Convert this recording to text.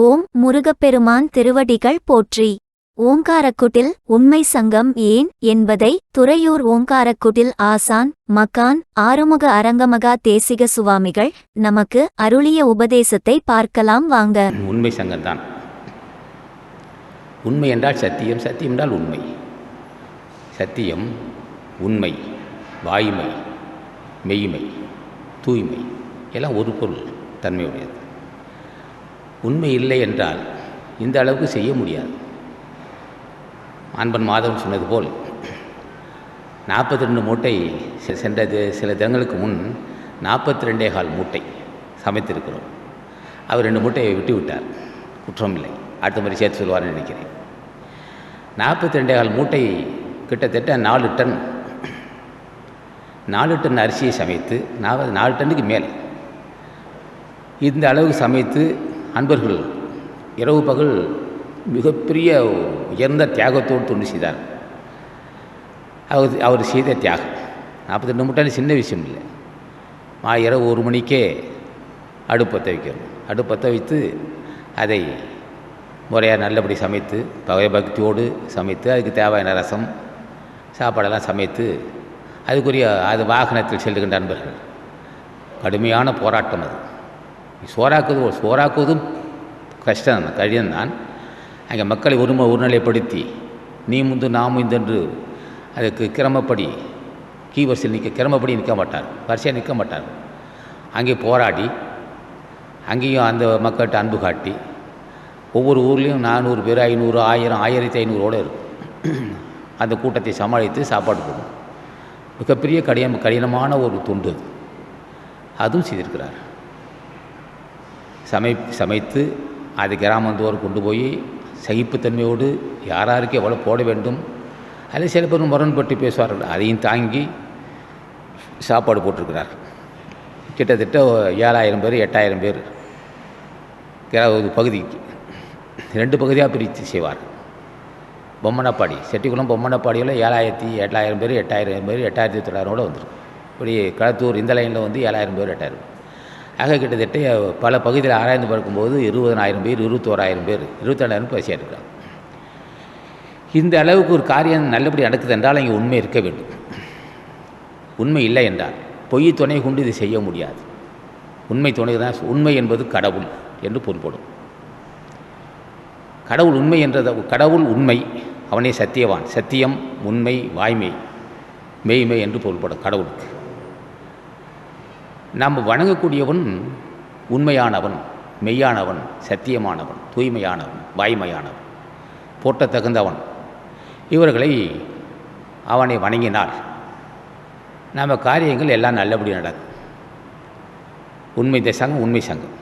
ஓம் முருகப்பெருமான் திருவடிகள் போற்றி. ஓங்காரக்குடில் உண்மை சங்கம் ஏன் என்பதை துறையூர் ஓங்காரக்குடில் ஆசான் மகான் ஆறுமுக அரங்கமகா தேசிக சுவாமிகள் நமக்கு அருளிய உபதேசத்தை பார்க்கலாம் வாங்க. உண்மை சங்கம்தான். உண்மை என்றால் சத்தியம் சத்தியம் என்றால் உண்மை. சத்தியம் உண்மை வாய்மை மெய்மை தூய்மை எல்லாம் ஒரு பொருள் தன்மையுடையது. உண்மை இல்லை என்றால் இந்த அளவுக்கு செய்ய முடியாது. அன்பன் மாதவன் சொன்னது போல் நாற்பத்தி ரெண்டு மூட்டை செ- சென்ற சில தினங்களுக்கு முன் நாற்பத்தி ரெண்டே கால் மூட்டை சமைத்திருக்கிறோம். அவர் ரெண்டு மூட்டையை விட்டு விட்டார். குற்றம் இல்லை. அடுத்த மாதிரி சேர்த்து சொல்வார்னு நினைக்கிறேன். நாற்பத்தி ரெண்டே கால் மூட்டை கிட்டத்தட்ட நாலு டன் நாலு டன் அரிசியை சமைத்து நாற்பது நாலு டன்னுக்கு மேலே. இந்த அளவுக்கு சமைத்து அன்பர்கள் இரவு பகல் மிகப்பெரிய உயர்ந்த தியாகத்தோடு தொண்டு செய்தார். அவர் அவர் செய்த தியாகம். நாற்பத்தி ரெண்டு மூட்டை சின்ன விஷயம் இல்லை. மா இரவு ஒரு மணிக்கே அடுப்பத்தை வைக்கணும் அடுப்பத்தை வைத்து அதை முறையாக நல்லபடி சமைத்து பக்தியோடு சமைத்து அதுக்கு தேவையான ரசம் சாப்பாடெல்லாம் சமைத்து அதுக்குரிய அது வாகனத்தில் செல்லுகின்ற நண்பர்கள் கடுமையான போராட்டம் அது. சோறாக்குவது சோறாக்குவதும் கஷ்டம் கடினம்தான் அங்கே மக்களை ஒரும ஒருநிலைப்படுத்தி நீ முந்து நான் முந்தென்று அதுக்கு கிரமப்படி கீ வரிசையில் நிற்க கிரமப்படி நிற்க மாட்டார் வரிசையாக நிற்க மாட்டார் அங்கே போராடி அங்கேயும் அந்த மக்கள்கிட்ட அன்பு காட்டி ஒவ்வொரு ஊர்லேயும் நானூறு பேர் ஐநூறு ஆயிரம் ஆயிரத்தி ஐநூறோடு இருக்கும் அந்த கூட்டத்தை சமாளித்து சாப்பாடு போடும் மிகப்பெரிய கடினம் கடினமான ஒரு தொண்டு அது அதுவும் செய்திருக்கிறார் சமை சமைத்து அது கிராமந்தோறும் கொண்டு போய் சகிப்புத்தன்மையோடு யார் யாருக்கு எவ்வளோ போட வேண்டும். அதில் சில பேர் முரண்பட்டு பேசுவார்கள். அதையும் தாங்கி சாப்பாடு போட்டிருக்கிறார் கிட்டத்தட்ட ஏழாயிரம் பேர் எட்டாயிரம் பேர் ஒரு பகுதிக்கு ரெண்டு பகுதியாக பிரித்து செய்வார் பொம்மனப்பாடி செட்டிக்குளம் பொம்மனப்பாடியில் ஏழாயிரத்தி எட்டாயிரம் பேர் எட்டாயிரம் பேர் எட்டாயிரத்தி தொள்ளாயிரமோட வந்துடும் இப்படி களத்தூர் இந்த லைனில் வந்து ஏழாயிரம் பேர் எட்டாயிரம் பேர். ஆக கிட்டத்தட்ட பல பகுதியில் ஆராய்ந்து பார்க்கும்போது இருபதனாயிரம் பேர் இருபத்தோராயிரம் பேர் இருபத்தெண்டாயிரம் பசியாக இருக்கிறாங்க இந்த அளவுக்கு ஒரு காரியம் நல்லபடி நடக்குது என்றால் இங்கே உண்மை இருக்க வேண்டும். உண்மை இல்லை என்றால் பொய் துணை கொண்டு இதை செய்ய முடியாது. உண்மை துணை தான் உண்மை என்பது கடவுள் என்று பொருள்படும். கடவுள் உண்மை என்றது கடவுள் உண்மை அவனே சத்தியவான். சத்தியம் உண்மை வாய்மை மெய்மை என்று பொருள்படும் கடவுளுக்கு. நாம் வணங்கக்கூடியவன் உண்மையானவன் மெய்யானவன் சத்தியமானவன் தூய்மையானவன் வாய்மையானவன் போட்ட தகுந்தவன் இவர்களை அவனை வணங்கினால் நம்ம காரியங்கள் எல்லாம் நல்லபடி நடக்கும். உண்மை தசங்கம் உண்மை சங்கம்.